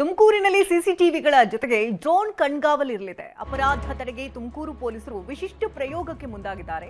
ತುಮಕೂರಿನಲ್ಲಿ ಸಿಸಿಟಿವಿಗಳ ಜೊತೆಗೆ ಡ್ರೋನ್ ಕಣ್ಗಾವಲಿರಲಿದೆ. ಅಪರಾಧ ತಡೆಗೆ ತುಮಕೂರು ಪೊಲೀಸರು ವಿಶಿಷ್ಟ ಪ್ರಯೋಗಕ್ಕೆ ಮುಂದಾಗಿದ್ದಾರೆ.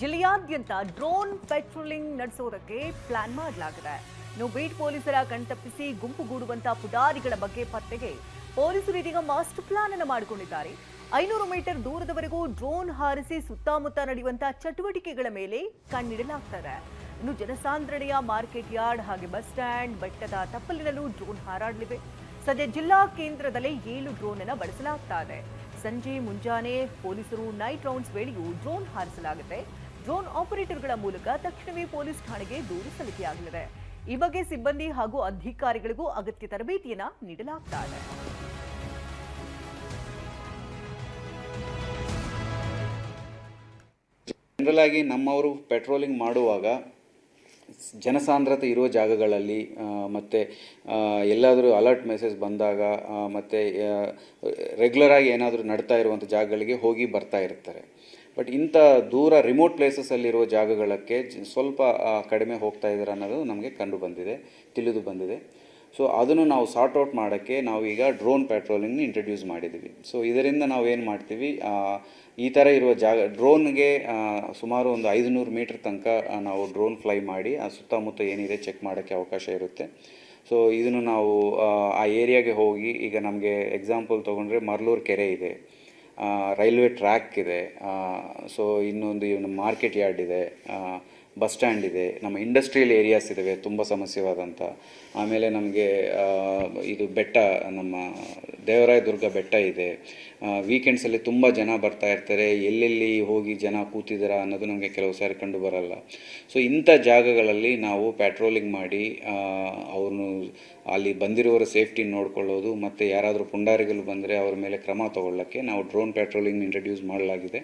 ಜಿಲ್ಲೆಯಾದ್ಯಂತ ಡ್ರೋನ್ ಪೆಟ್ರೋಲಿಂಗ್ ನಡೆಸೋದಕ್ಕೆ ಪ್ಲಾನ್ ಮಾಡಲಾಗಿದೆ. ಇನ್ನು ಬೀಟ್ ಪೊಲೀಸರ ಕಣ್ತಪ್ಪಿಸಿ ಗುಂಪುಗೂಡುವಂತಹ ಪುಡಾರಿಗಳ ಬಗ್ಗೆ ಪತ್ತೆಗೆ ಪೊಲೀಸರು ಇದೀಗ ಮಾಸ್ಟರ್ ಪ್ಲಾನ್ ಅನ್ನು ಮಾಡಿಕೊಂಡಿದ್ದಾರೆ. ಐನೂರು ಮೀಟರ್ ದೂರದವರೆಗೂ ಡ್ರೋನ್ ಹಾರಿಸಿ ಸುತ್ತಮುತ್ತ ನಡೆಯುವಂತಹ ಚಟುವಟಿಕೆಗಳ ಮೇಲೆ ಕಣ್ಣಿಡಲಾಗ್ತದೆ. ಇನ್ನು ಜನಸಾಂದ್ರಣೆಯ ಮಾರ್ಕೆಟ್ ಯಾರ್ಡ್ ಹಾಗೆ ಬಸ್ ಸ್ಟ್ಯಾಂಡ್ ಬೆಟ್ಟದ ತಪ್ಪಲಿನಲ್ಲೂ ಡ್ರೋನ್ ಹಾರಾಡಲಿವೆ. ಸದ್ಯ ಜಿಲ್ಲಾ ಕೇಂದ್ರದಲ್ಲಿ ಏಳು ಡ್ರೋನ್ ಅನ್ನು ಬಳಸಲಾಗ್ತಾ ಇದೆ ಸಂಜೆ ಮುಂಜಾನೆ ಪೊಲೀಸರು ನೈಟ್ ರೌಂಡ್ಸ್ ವೇಳೆಯೂ ಡ್ರೋನ್ ಹಾರಿಸಲಾಗುತ್ತೆ. ಡ್ರೋನ್ ಆಪರೇಟರ್ಗಳ ಮೂಲಕ ತಕ್ಷಣವೇ ಪೊಲೀಸ್ ಠಾಣೆಗೆ ದೂರು ಸಲ್ಲಿಕೆಯಾಗಲಿದೆ. ಈ ಬಗ್ಗೆ ಸಿಬ್ಬಂದಿ ಹಾಗೂ ಅಧಿಕಾರಿಗಳಿಗೂ ಅಗತ್ಯ ತರಬೇತಿಯನ್ನು ನೀಡಲಾಗ್ತಾ ಇದೆ ಜನರಲ್ ಆಗಿ ನಮ್ಮವರು ಪೆಟ್ರೋಲಿಂಗ್ ಮಾಡುವಾಗ ಜನಸಾಂದ್ರತೆ ಇರುವ ಜಾಗಗಳಲ್ಲಿ ಮತ್ತು ಎಲ್ಲಾದರೂ ಅಲರ್ಟ್ ಮೆಸೇಜ್ ಬಂದಾಗ ಮತ್ತು ರೆಗ್ಯುಲರಾಗಿ ಏನಾದರೂ ನಡ್ತಾ ಇರುವಂಥ ಜಾಗಗಳಿಗೆ ಹೋಗಿ ಬರ್ತಾ ಇರ್ತಾರೆ. ಬಟ್ ಇಂಥ ದೂರ ರಿಮೋಟ್ ಪ್ಲೇಸಸಲ್ಲಿರುವ ಜಾಗಗಳಕ್ಕೆ ಸ್ವಲ್ಪ ಕಡಿಮೆ ಹೋಗ್ತಾ ಇದ್ದಾರೆ ಅನ್ನೋದು ನಮಗೆ ಕಂಡು ಬಂದಿದೆ, ತಿಳಿದು ಬಂದಿದೆ. ಸೊ ಅದನ್ನು ನಾವು ಸಾರ್ಟ್ ಔಟ್ ಮಾಡೋಕ್ಕೆ ನಾವು ಈಗ ಡ್ರೋನ್ ಪೆಟ್ರೋಲಿಂಗ್ನ ಇಂಟ್ರಡ್ಯೂಸ್ ಮಾಡಿದ್ದೀವಿ ಸೊ ಇದರಿಂದ ನಾವು ಏನು ಮಾಡ್ತೀವಿ? ಈ ಥರ ಇರುವ ಜಾಗ ಡ್ರೋನ್ಗೆ ಸುಮಾರು ಒಂದು ಐದುನೂರು ಮೀಟರ್ ತನಕ ನಾವು ಡ್ರೋನ್ ಫ್ಲೈ ಮಾಡಿ ಆ ಸುತ್ತಮುತ್ತ ಏನಿದೆ ಚೆಕ್ ಮಾಡೋಕ್ಕೆ ಅವಕಾಶ ಇರುತ್ತೆ. ಸೊ ಇದನ್ನು ನಾವು ಆ, ಏರಿಯಾಗೆ ಹೋಗಿ ಈಗ ನಮಗೆ ಎಕ್ಸಾಂಪಲ್ ತೊಗೊಂಡ್ರೆ ಮರ್ಲೂರು ಕೆರೆ ಇದೆ. ರೈಲ್ವೆ ಟ್ರ್ಯಾಕ್ ಇದೆ. ಸೊ ಇನ್ನೊಂದು ಮಾರ್ಕೆಟ್ ಯಾರ್ಡ್ ಇದೆ. ಬಸ್ ಸ್ಟ್ಯಾಂಡ್ ಇದೆ, ನಮ್ಮ ಇಂಡಸ್ಟ್ರಿಯಲ್ ಏರಿಯಾಸ್ ಇದ್ದಾವೆ ತುಂಬ ಸಮಸ್ಯೆವಾದಂಥ ಆಮೇಲೆ ನಮಗೆ ಇದು ಬೆಟ್ಟ, ನಮ್ಮ ದೇವರಾಯದುರ್ಗ ಬೆಟ್ಟ ಇದೆ. ವೀಕೆಂಡ್ಸಲ್ಲಿ ತುಂಬ ಜನ ಬರ್ತಾ ಇರ್ತಾರೆ, ಎಲ್ಲೆಲ್ಲಿ ಹೋಗಿ ಜನ ಕೂತಿದ್ದೀರಾ ಅನ್ನೋದು ನಮಗೆ ಕೆಲವು ಸಾರಿ ಕಂಡು ಬರಲ್ಲ. ಸೊ ಇಂಥ ಜಾಗಗಳಲ್ಲಿ ನಾವು ಪ್ಯಾಟ್ರೋಲಿಂಗ್ ಮಾಡಿ ಅವ್ರನ್ನು ಅಲ್ಲಿ ಬಂದಿರೋರ ಸೇಫ್ಟಿ ನೋಡ್ಕೊಳ್ಳೋದು, ಮತ್ತು ಯಾರಾದರೂ ಪುಂಡಾರಿಗಳು ಬಂದರೆ ಅವ್ರ ಮೇಲೆ ಕ್ರಮ ತಗೊಳ್ಳೋಕ್ಕೆ ನಾವು ಡ್ರೋನ್ ಪ್ಯಾಟ್ರೋಲಿಂಗ್ ಇಂಟ್ರಡ್ಯೂಸ್ ಮಾಡಲಾಗಿದೆ.